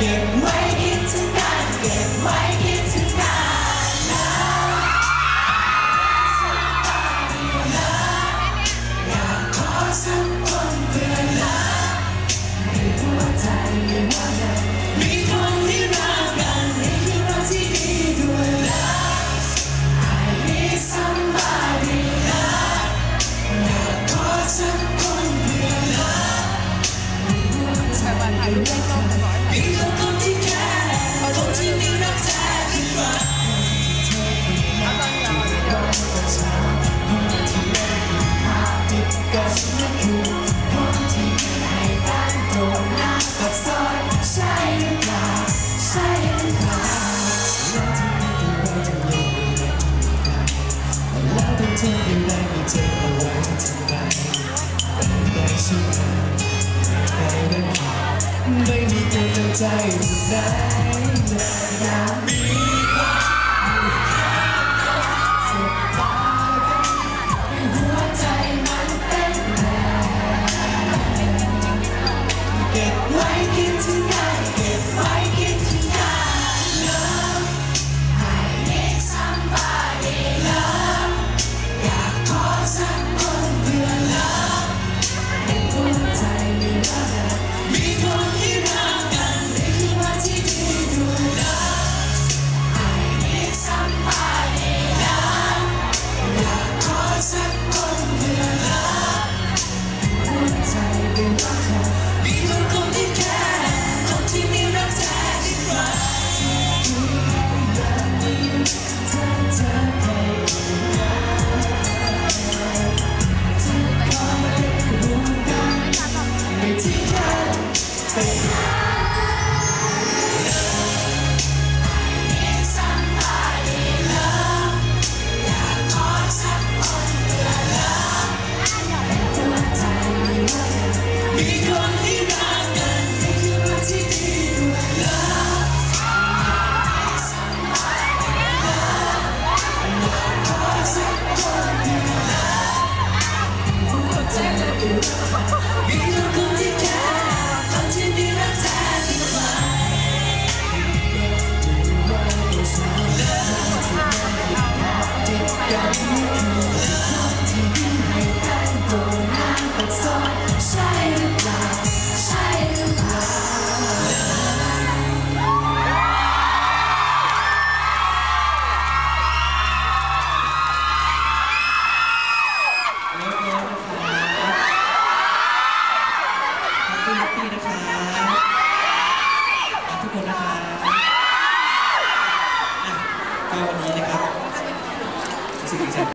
get มีเธอเอาไว้ทำไมแต่ได้ชิต่ได้านไม่มีกำลังใจอยู่ไหนในยากมนี้